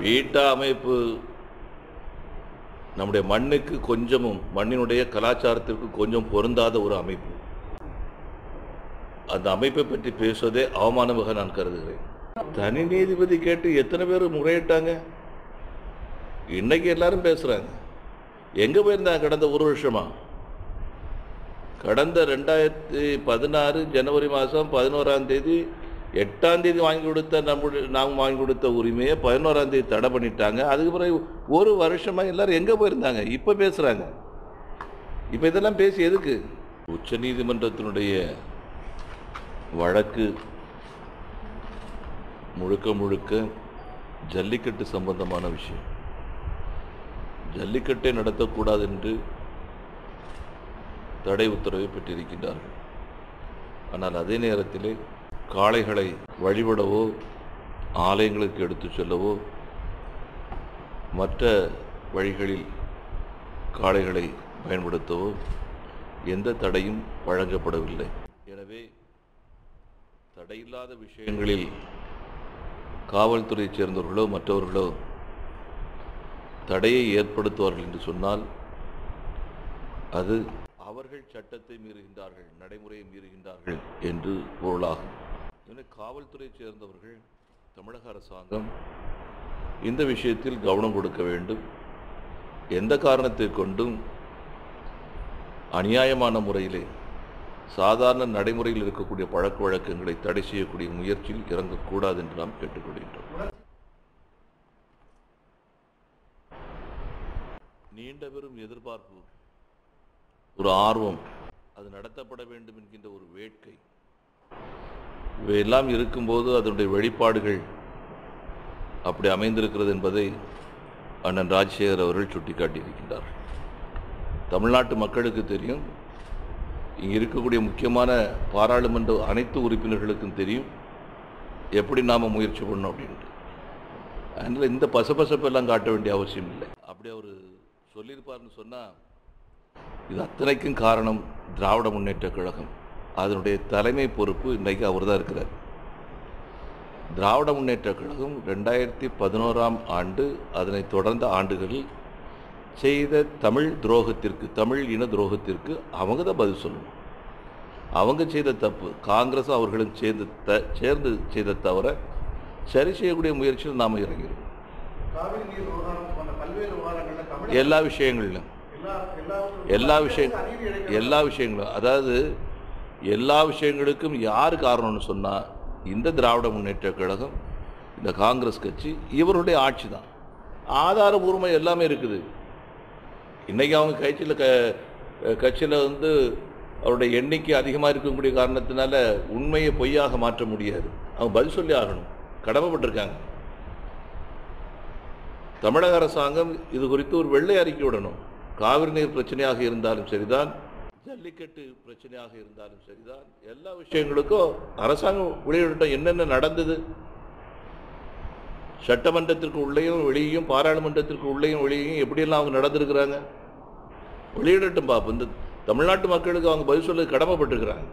Beta அமைப்பு நம்முடைய மண்ணுக்கு கொஞ்சமும் மண்ணினுடைய கலாச்சாரத்திற்கு கொஞ்சம் பொருந்தாத ஒரு அமைப்பு. அந்த அமைப்பை பற்றி பேசுவதே அவமானமாக நான் கருதுகிறேன். தனி நீதிபதி கேட்டு எத்தனை பேர் முறையிட்டாங்க? இன்னைக்கு எல்லாரும் பேசுறாங்க. எங்க போயிருந்தாங்க கடந்த ஒரு வருஷமா? கடந்த ரெண்டாயிரத்தி பதினாறு ஜனவரி மாதம் பதினோராம் தேதி எட்டாம் தேதி வாங்கி கொடுத்த நம்முடைய நாங்கள் வாங்கி கொடுத்த உரிமையை பதினோராம் தேதி தடை பண்ணிட்டாங்க. அதுக்கு பிறகு ஒரு வருஷமாக எல்லாரும் எங்கே போயிருந்தாங்க? இப்போ பேசுகிறாங்க இப்போ இதெல்லாம் பேசி எதுக்கு? உச்சநீதிமன்றத்தினுடைய வழக்கு முழுக்க முழுக்க ஜல்லிக்கட்டு சம்பந்தமான விஷயம். ஜல்லிக்கட்டை நடத்தக்கூடாது என்று தடை உத்தரவை பெற்றிருக்கின்றார்கள். ஆனால் அதே நேரத்திலே காளைகளை வழிபடவோ ஆலயங்களுக்கு எடுத்துச் செல்லவோ மற்ற வழிகளில் காளைகளை பயன்படுத்தவோ எந்த தடையும் வழங்கப்படவில்லை. எனவே தடையில்லாத விஷயங்களில் காவல்துறையைச் சேர்ந்தவர்களோ மற்றவர்களோ தடையை ஏற்படுத்துவார்கள் என்று சொன்னால் அது அவர்கள் சட்டத்தை மீறுகின்றார்கள் நடைமுறையை மீறுகின்றார்கள் என்று பொருளாகும். எனவே காவல்துறையை சேர்ந்தவர்கள் தமிழக அரசாங்கம் இந்த விஷயத்தில் கவனம் கொடுக்க வேண்டும். எந்த காரணத்தை கொண்டும் அநியாயமான முறையிலே சாதாரண நடைமுறையில் இருக்கக்கூடிய பழக்க வழக்கங்களை தடை செய்யக்கூடிய முயற்சியில் இறங்கக்கூடாது என்று நாம் கேட்டுக்கொள்கின்றோம். நீண்ட பெரும் எதிர்பார்ப்பு ஒரு ஆர்வம் அது நடத்தப்பட வேண்டும் என்கின்ற ஒரு வேட்கை இவையெல்லாம் இருக்கும்போது அதனுடைய வெளிப்பாடுகள் அப்படி அமைந்திருக்கிறது என்பதை அண்ணன் ராஜசேகர் அவர்கள் சுட்டிக்காட்டியிருக்கின்றார் தமிழ்நாட்டு மக்களுக்கு தெரியும் இங்கே இருக்கக்கூடிய முக்கியமான பாராளுமன்ற அனைத்து உறுப்பினர்களுக்கும் தெரியும் எப்படி நாம் முயற்சி பண்ணோம் அப்படின்ட்டு. அதனால் இந்த பசபசப்பெல்லாம் காட்ட வேண்டிய அவசியம் இல்லை. அப்படி அவர் சொல்லியிருப்பார்னு சொன்னால் இது அத்தனைக்கும் காரணம் திராவிட முன்னேற்ற கழகம். அதனுடைய தலைமை பொறுப்பு இன்றைக்கு அவர் தான் இருக்கிறார். திராவிட முன்னேற்ற கழகம் ரெண்டாயிரத்தி பதினோராம் ஆண்டு அதனைத் தொடர்ந்த ஆண்டுகளில் செய்த தமிழ் துரோகத்திற்கு தமிழ் இன துரோகத்திற்கு அவங்க தான் பதில் சொல்லணும். அவங்க செய்த தப்பு காங்கிரஸ் அவர்களும் சேர்ந்து த சேர்ந்து செய்த தவிர சரி செய்யக்கூடிய முயற்சியில் நாம் இறங்கிறோம். எல்லா விஷயங்களிலும் எல்லா விஷயம் எல்லா விஷயங்களும் அதாவது எல்லா விஷயங்களுக்கும் யார் காரணம்னு சொன்னால் இந்த திராவிட முன்னேற்ற கழகம் இந்த காங்கிரஸ் கட்சி இவருடைய ஆட்சி தான். ஆதாரபூர்வமாக எல்லாமே இருக்குது. இன்றைக்கி அவங்க கட்சியில் க கட்சியில் வந்து அவருடைய எண்ணிக்கை அதிகமாக இருக்கக்கூடிய காரணத்தினால உண்மையை பொய்யாக மாற்ற முடியாது. அவங்க பதில் சொல்லி ஆகணும். கடமைப்பட்டிருக்காங்க. தமிழக அரசாங்கம் இது குறித்து ஒரு வெள்ளை அறிக்கை விடணும். காவிரி நீர் பிரச்சனையாக இருந்தாலும் சரிதான். ஜல்லிக்கட்டு பிரச்சனையாக இருந்தாலும் சரிதான். எல்லா விஷயங்களுக்கும் அரசாங்கம் வெளியிடட்டும் என்னென்ன நடந்தது? சட்டமன்றத்திற்கு உள்ளேயும் வெளியேயும் பாராளுமன்றத்திற்கு உள்ளேயும் வெளியேயும் எப்படியெல்லாம் அவங்க நடந்திருக்கிறாங்க? வெளியிடட்டும் பாப்பு. இந்த தமிழ்நாட்டு மக்களுக்கு அவங்க பதில் சொல்ல கடமைப்பட்டிருக்கிறாங்க.